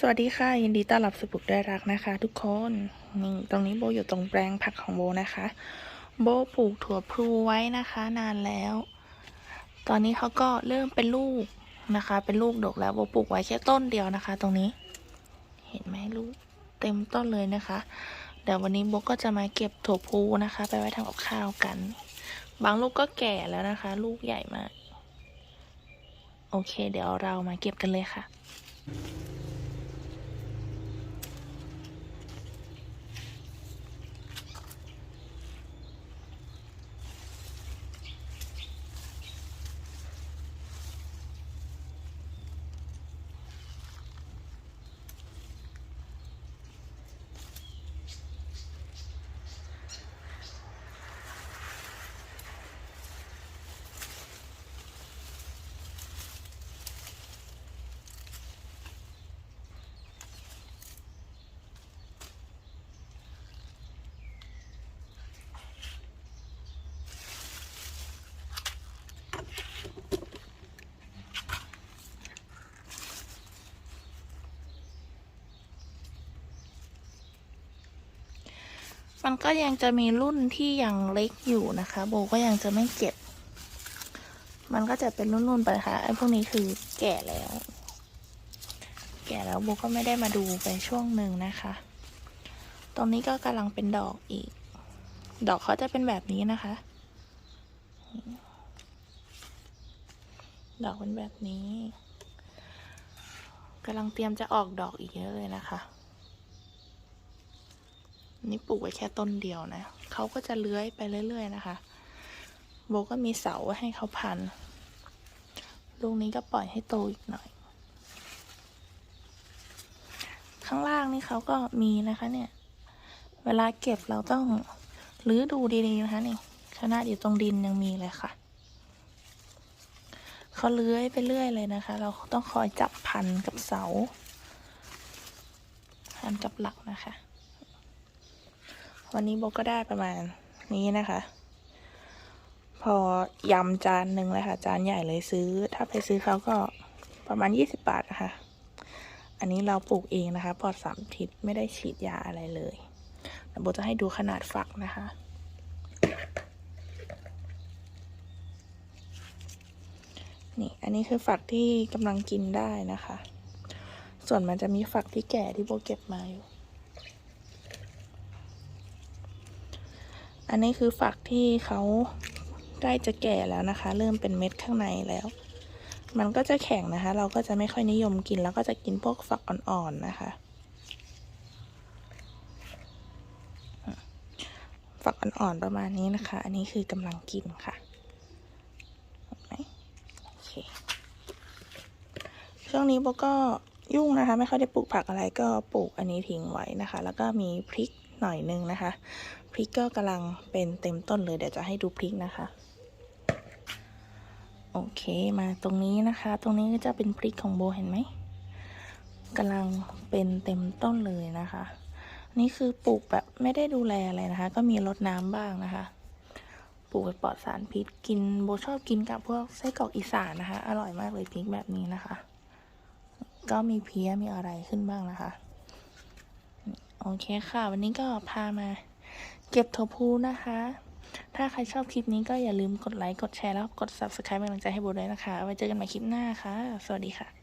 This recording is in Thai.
สวัสดีค่ะยินดีต้อนรับสู่ปลูกด้รักนะคะ ทุกคนนี่ตรงนี้โบอยู่ตรงแปลงผักของโบนะคะ โบปลูกถั่วพลูไว้นะคะ นานแล้ว ตอนนี้เขาก็เริ่มเป็นลูกนะคะ เป็นลูกดกแล้วโบปลูกไว้แค่ต้นเดียวนะคะ ตรงนี้ เห็นไหมลูกเต็มต้นเลยนะคะ เดี๋ยววันนี้โบก็จะมาเก็บถั่วพลูนะคะ ไปไว้ทำกับข้าวกัน บางลูกก็แก่แล้วนะคะ ลูกใหญ่มากโอเค เดี๋ยวเรามาเก็บกันเลยค่ะ มันก็ยังจะมีรุ่นที่ยังเล็กอยู่นะคะ โบก็ยังจะไม่เก็บ มันก็จะเป็นรุ่นๆไปค่ะไอ้พวกนี้คือแก่แล้ว แก่แล้วโบก็ไม่ได้มาดูไปช่วงหนึ่งนะคะ ตรงนี้ก็กำลังเป็นดอกอีก ดอกเขาจะเป็นแบบนี้นะคะ ดอกเป็นแบบนี้กำลังเตรียมจะออกดอกอีกเยอะเลยนะคะ นี่ปลูกไว้แค่ต้นเดียวนะเขาก็จะเลื้อยไปเรื่อย ๆ นะคะ โบก็มีเสาไว้ให้เขาพัน ลูกนี้ก็ปล่อยให้โตอีกหน่อย ข้างล่างนี่เขาก็มีนะคะเนี่ย เวลาเก็บเราต้องรื้อดูดีๆนะคะนี่ขนาดอยู่ตรงดินยังมีเลยค่ะเขาเลื้อยไปเรื่อยเลยนะคะ เราต้องคอยจับพันกับเสาพันกับหลักนะคะ วันนี้โบก็ได้ประมาณนี้นะคะ พอยำจานหนึ่งเลยค่ะ จานใหญ่เลยซื้อ ถ้าไปซื้อเขาก็ประมาณยี่สิบบาทนะคะอันนี้เราปลูกเองนะคะปลอดสารพิษไม่ได้ฉีดยาอะไรเลยโบจะให้ดูขนาดฝักนะคะ นี่อันนี้คือฝักที่กำลังกินได้นะคะ ส่วนมันจะมีฝักที่แก่ที่โบเก็บมาอยู่ อันนี้คือฝักที่เขาใกล้จะแก่แล้วนะคะ เริ่มเป็นเม็ดข้างในแล้ว มันก็จะแข็งนะคะ เราก็จะไม่ค่อยนิยมกินแล้วก็จะกินพวกฝักอ่อนๆนะคะ ฝักอ่อนๆประมาณนี้นะคะ อันนี้คือกำลังกินค่ะเห็นไหมโอเคช่วงนี้โบก็ยุ่งนะคะ ไม่ค่อยได้ปลูกผักอะไรก็ปลูกอันนี้ทิ้งไว้นะคะ แล้วก็มีพริกหน่อยนึงนะคะพริกก็กำลังเป็นเต็มต้นเลยเดี๋ยวจะให้ดูพริกนะคะ โอเคมาตรงนี้นะคะ ตรงนี้ก็จะเป็นพริกของโบเห็นไหมกำลังเป็นเต็มต้นเลยนะคะ นี่คือปลูกแบบไม่ได้ดูแลอะไรนะคะ ก็มีรดน้ำบ้างนะคะ ปลูกแบบปลอดสารพิษกินโบชอบกินกับพวกไส้กรอกอีสานนะคะ อร่อยมากเลยพริกแบบนี้นะคะ ก็มีเพี้ยมีอะไรขึ้นบ้างนะคะ โอเคค่ะ วันนี้ก็พามา เก็บถั่วพูนะคะ ถ้าใครชอบคลิปนี้ก็อย่าลืมกดไลค์ กดแชร์ แล้วกด subscribe เป็นกำลังใจให้โบด้วยนะคะ ไว้เจอกันใหม่คลิปหน้าค่ะ สวัสดีค่ะ